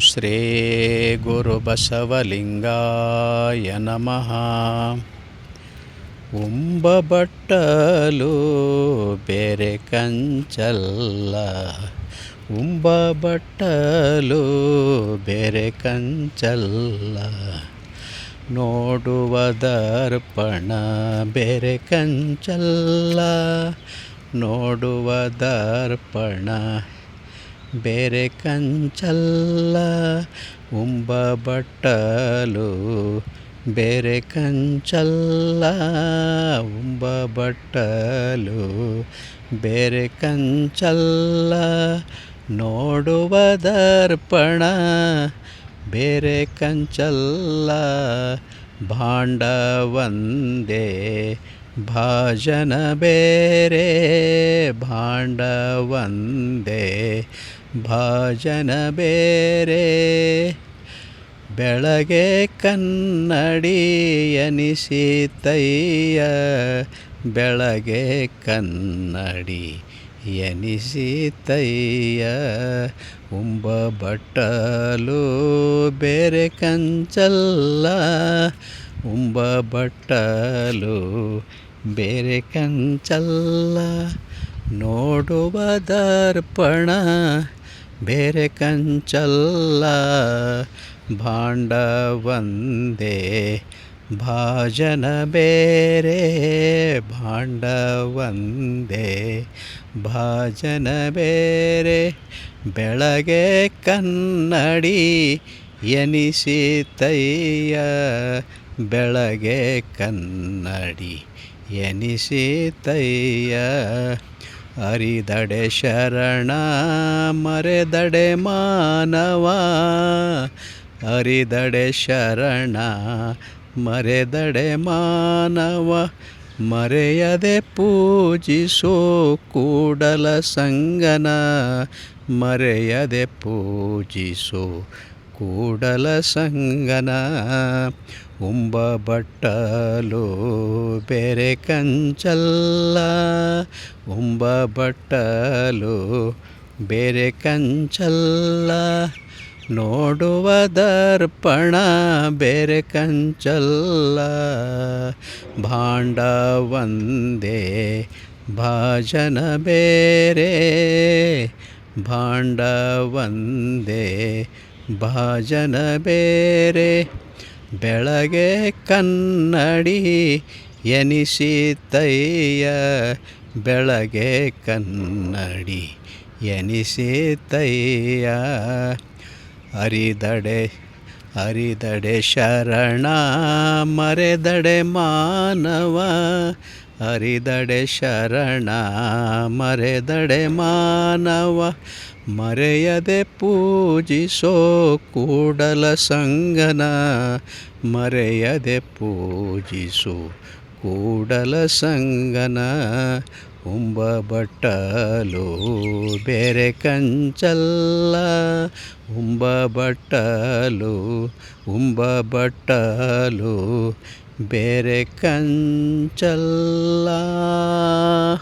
ಶ್ರೀ ಗುರುಬಸವಲಿಂಗಾಯ ನಮಃ. ಉಂಬಬಟ್ಟಲು ಬೇರೆ ಕಂಚಲ್ಲ. ಉಂಬಬಟ್ಟಲು ಬೇರೆ ಕಂಚಲ್ಲ. ನೋಡುವ ದರ್ಪಣ ಬೇರೆ ಕಂಚಲ್ಲ. ನೋಡುವ ದರ್ಪಣ ಬೇರೆ ಕಂಚಲ್ಲ, ಉಂಬ ಬಟ್ಟಲು. ಬೇರೆ ಕಂಚಲ್ಲ, ಉಂಬ ಬಟ್ಟಲು. ಬೇರೆ ಕಂಚಲ್ಲ, ನೋಡುವ ದರ್ಪಣ. ಬೇರೆ ಕಂಚಲ್ಲ, ಭಾಂಡ ಒಂದೇ, ಭಾಜನ ಬೇರೆ, ಭಾಂಡ ಒಂದೇ. ಭಾಜನ ಬೇರೆ. ಬೆಳಗ್ಗೆ ಕನ್ನಡಿ ಎನಿಸಿತಯ್ಯ ಬೆಳಗ್ಗೆ ಕನ್ನಡಿ ಎನಿಸಿತಯ್ಯ ಉಂಬ ಬಟ್ಟಲು ಬೇರೆ ಕಂಚಲ್ಲ. ಉಂಬ ಬಟ್ಟಲು ಬೇರೆ ಕಂಚಲ್ಲ. ನೋಡುವ ದರ್ಪಣ ಬೇರೆ ಕಂಚಲ್ಲ ಭಾಂಡ ಒಂದೇ ಭಾಜನ ಬೇರೆ ಭಾಂಡ ಒಂದೇ ಭಾಜನ ಬೇರೆ ಬೆಳಗ್ಗೆ ಕನ್ನಡಿ ಎನಿಸಿತಯ್ಯ ಬೆಳಗ್ಗೆ ಕನ್ನಡಿ ಎನಿಸಿತಯ್ಯ ಅರಿದಡೆ ಶರಣ, ಮರೆದಡೆ ಮಾನವ. ಅರಿದಡೆ ಶರಣ, ಮರೆದಡೆ ಮಾನವ. ಮರೆಯದೆ ಪೂಜಿಸೋ ಕೂಡಲ ಸಂಗನ. ಮರೆಯದೆ ಪೂಜಿಸೋ ಕೂಡಲ ಸಂಗನ. ಉಂಬ ಬಟ್ಟಲು ಬೇರೆ ಕಂಚಲ್ಲ. ಉಂಬ ಬಟ್ಟಲು ಬೇರೆ ಕಂಚಲ್ಲ. ನೋಡುವ ದರ್ಪಣ ಬೇರೆ ಕಂಚಲ್ಲ. ಭಾಂಡ ಒಂದೇ, ಭಾಜನ ಬೇರೆ. ಭಾಂಡ ಒಂದೇ, ಭಾಜನ ಬೇರೆ. ಬೆಳಗ್ಗೆ ಕನ್ನಡಿ ಎನಿಸಿತಯ್ಯ ಬೆಳಗೆ ಕನ್ನಡಿ ಎನಿಸಿತಯ್ಯ ಅರಿದಡೆ ಅರಿದಡೆ ಶರಣ ಮರೆದಡೆ ಮಾನವ ಅರಿದಡೆ ಶರಣ, ಮರೆದಡೆ ಮಾನವ, ಮರೆಯದೆ ಪೂಜಿಸೋ ಕೂಡಲ ಸಂಗನ, ಮರೆಯದೆ ಪೂಜಿಸೋ ಕೂಡಲ ಸಂಗನ. ಉಂಬ ಬಟ್ಟಲು ಬೇರೆ ಕಂಚಲ್ಲ ಉಂಬ ಬಟ್ಟಲು ಬೇರೆ ಕಂಚಲ್ಲ.